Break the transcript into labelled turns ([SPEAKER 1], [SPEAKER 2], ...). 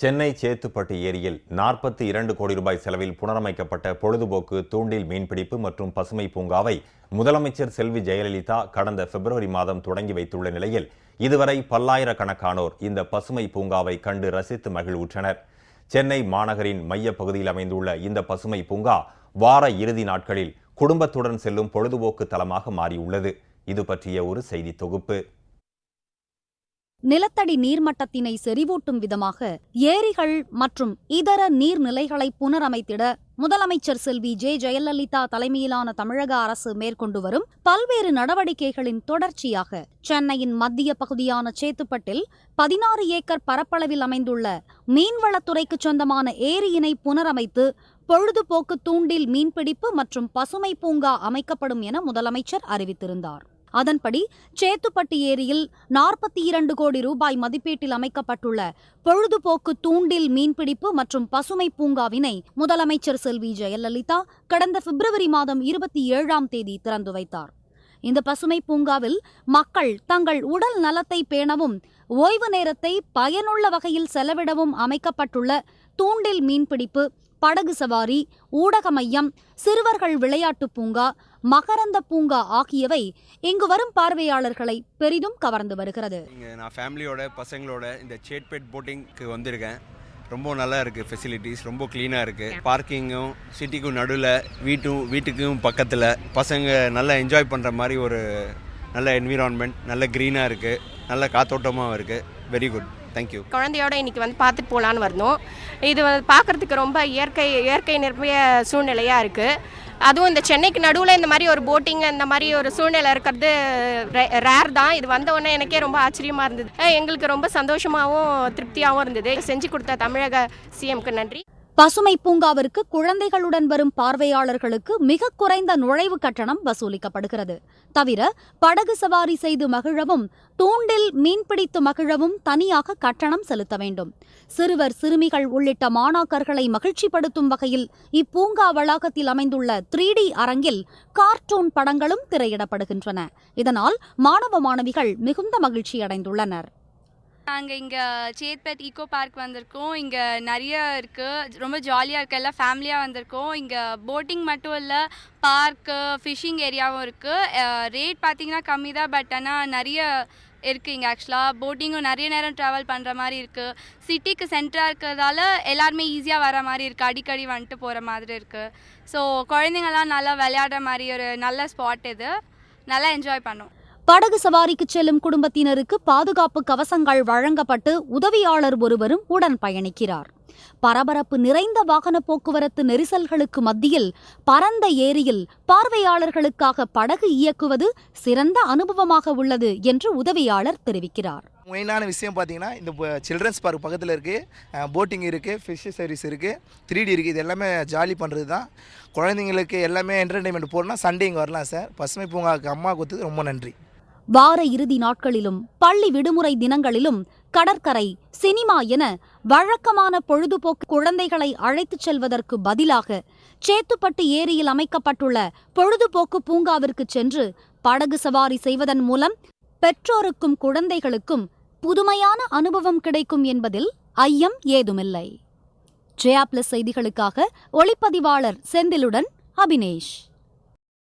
[SPEAKER 1] சென்னை சேத்துப்பட்டு ஏரியில் நாற்பத்தி இரண்டு கோடி ரூபாய் செலவில் புனரமைக்கப்பட்ட பொழுதுபோக்கு தூண்டில் மீன்பிடிப்பு மற்றும் பசுமை பூங்காவை முதலமைச்சர் செல்வி ஜெயலலிதா கடந்த பிப்ரவரி மாதம் தொடங்கி வைத்துள்ள நிலையில் இதுவரை பல்லாயிரக்கணக்கானோர் இந்த பசுமை பூங்காவை கண்டு ரசித்து மகிழ்வுற்றனர். சென்னை மாநகரின் மைய பகுதியில் அமைந்துள்ள இந்த பசுமை பூங்கா வார இறுதி நாட்களில் குடும்பத்துடன் செல்லும் பொழுதுபோக்கு தலமாக மாறியுள்ளது. இது பற்றிய ஒரு செய்தி தொகுப்பு.
[SPEAKER 2] நிலத்தடி நீர்மட்டத்தினை செறிவூட்டும் விதமாக ஏரிகள் மற்றும் இதர நீர்நிலைகளை புனரமைத்திட முதலமைச்சர் செல்வி ஜே ஜெயலலிதா தலைமையிலான தமிழக அரசு மேற்கொண்டு வரும் பல்வேறு நடவடிக்கைகளின் தொடர்ச்சியாக சென்னையின் மத்திய பகுதியான சேத்துப்பட்டில் பதினாறு ஏக்கர் பரப்பளவில் அமைந்துள்ள மீன்வளத்துறைக்கு சொந்தமான ஏரியினை புனரமைத்து பொழுதுபோக்கு தூண்டில் மீன்பிடிப்பு மற்றும் பசுமை பூங்கா அமைக்கப்படும் என முதலமைச்சர் அறிவித்திருந்தார். அதன்படி சேத்துப்பட்டி ஏரியில் நாற்பத்தி இரண்டு கோடி ரூபாய் மதிப்பீட்டில் அமைக்கப்பட்டுள்ள பொழுதுபோக்கு தூண்டில் மீன்பிடிப்பு மற்றும் பசுமை பூங்காவினை முதலமைச்சர் செல்வி ஜெயலலிதா கடந்த பிப்ரவரி மாதம் இருபத்தி ஏழாம் தேதி திறந்து வைத்தார். இந்த பசுமை பூங்காவில் மக்கள் தங்கள் உடல் நலத்தை பேணவும் ஓய்வு நேரத்தை பயனுள்ள வகையில் செலவிடவும் அமைக்கப்பட்டுள்ள தூண்டில் மீன்பிடிப்பு படகு சவாரி ஊடக மையம் சிறுவர்கள் விளையாட்டு பூங்கா மகரந்த பூங்கா ஆகியவை இங்கு வரும் பார்வையாளர்களை பெரிதும் கவர்ந்து வருகிறது.
[SPEAKER 3] இங்கே நான் ஃபேமிலியோட பசங்களோட இந்த சேட்பேட் போட்டிங்க்கு வந்திருக்கேன். ரொம்ப நல்லா இருக்குது ஃபெசிலிட்டிஸ் ரொம்ப க்ளீனாக இருக்குது பார்க்கிங்கும் சிட்டிக்கும் நடுவில் வீட்டும் வீட்டுக்கும் பக்கத்தில் பசங்க நல்லா என்ஜாய் பண்ணுற மாதிரி ஒரு நல்ல என்விரான்மெண்ட் நல்ல க்ரீனாக இருக்குது நல்ல காத்தோட்டமாகவும் இருக்குது வெரி குட் தேங்க்யூ
[SPEAKER 4] குழந்தையோட இன்னைக்கு வந்து பார்த்துட்டு போகலான்னு வந்தோம். இது வந்து பார்க்குறதுக்கு ரொம்ப இயற்கை இயற்கை நிரம்பிய சூழ்நிலையாக இருக்குது அதுவும் இந்த சென்னைக்கு நடுவில் இந்த மாதிரி ஒரு போட்டிங் இந்த மாதிரி ஒரு சூழ்நிலை இருக்கிறது ரேர் தான். இது வந்த உடனே எனக்கே ரொம்ப ஆச்சரியமாக இருந்தது. எங்களுக்கு ரொம்ப சந்தோஷமாகவும் திருப்தியாகவும் இருந்தது. செஞ்சு கொடுத்த தமிழக சிஎம்க்கு நன்றி.
[SPEAKER 2] பசுமை பூங்காவிற்கு குழந்தைகளுடன் வரும் பார்வையாளர்களுக்கு மிக குறைந்த நுழைவு கட்டணம் வசூலிக்கப்படுகிறது. தவிர படகு சவாரி செய்து மகிழவும் தூண்டில் மீன்பிடித்து மகிழவும் தனியாக கட்டணம் செலுத்த வேண்டும். சிறுவர் சிறுமிகள் உள்ளிட்ட மாணாக்கர்களை மகிழ்ச்சிப்படுத்தும் வகையில் இப்பூங்கா வளாகத்தில் அமைந்துள்ள த்ரீ டி அரங்கில் கார்ட்டூன் படங்களும் திரையிடப்படுகின்றன. இதனால் மாணவ மாணவிகள் மிகுந்த மகிழ்ச்சியடைந்துள்ளனர்.
[SPEAKER 5] நாங்கள் இங்கே சேத்பேட் ஈகோ பார்க் வந்திருக்கோம். இங்கே நிறைய இருக்குது ரொம்ப ஜாலியாக இருக்குது எல்லாம் ஃபேமிலியாக வந்திருக்கோம். இங்கே போட்டிங் மட்டும் இல்லை பார்க்கு ஃபிஷிங் ஏரியாவும் இருக்குது ரேட் பார்த்தீங்கன்னா கம்மி தான். பட் ஆனால் நிறைய இருக்குது இங்கே ஆக்சுவலாக போட்டிங்கும் நிறைய நேரம் ட்ராவல் பண்ணுற மாதிரி இருக்குது சிட்டிக்கு சென்டராக இருக்கிறதால எல்லாருமே ஈஸியாக வர மாதிரி இருக்குது அடிக்கடி வந்துட்டு போகிற மாதிரி இருக்குது ஸோ குழந்தைங்கள்லாம் நல்லா விளையாடுற மாதிரி ஒரு நல்ல ஸ்பாட் இது. நல்லா என்ஜாய் பண்ணோம்.
[SPEAKER 2] படகு சவாரிக்கு செல்லும் குடும்பத்தினருக்கு பாதுகாப்பு கவசங்கள் வழங்கப்பட்டு உதவியாளர் ஒருவரும் உடன் பயணிக்கிறார். பரபரப்பு நிறைந்த வாகன போக்குவரத்து நெரிசல்களுக்கு மத்தியில் பரந்த ஏரியில் பார்வையாளர்களுக்காக படகு இயக்குவது சிறந்த அனுபவமாக உள்ளது என்று உதவியாளர் தெரிவிக்கிறார்.
[SPEAKER 6] மெயினான விஷயம் பார்த்தீங்கன்னா இந்த சில்ட்ரன்ஸ் பார்க் பக்கத்தில் இருக்குது போட்டிங் இருக்குது ஃபிஷ் சர்வீஸ் இருக்குது த்ரீ டி இருக்குது இது எல்லாமே ஜாலி பண்ணுறது தான். குழந்தைங்களுக்கு எல்லாமே என்டர்டெயின்மெண்ட் போடணும்னா சண்டே இங்கே வரலாம் சார். பசுமை பூங்காவுக்கு அம்மா கொடுத்தது ரொம்ப நன்றி.
[SPEAKER 2] வார இறுதி நாட்களிலும் பள்ளி விடுமுறை தினங்களிலும் கடற்கரை சினிமா என வழக்கமான பொழுதுபோக்கு குழந்தைகளை அழைத்துச் செல்வதற்கு பதிலாக சேத்துப்பட்டு ஏரியில் அமைக்கப்பட்டுள்ள பொழுதுபோக்கு பூங்காவிற்கு சென்று படகு சவாரி செய்வதன் மூலம் பெற்றோருக்கும் குழந்தைகளுக்கும் புதுமையான அனுபவம் கிடைக்கும் என்பதில் ஐயம் ஏதுமில்லை. ஜெயா பிளஸ் செய்திகளுக்காக ஒளிப்பதிவாளர் செந்திலுடன் அபினேஷ்.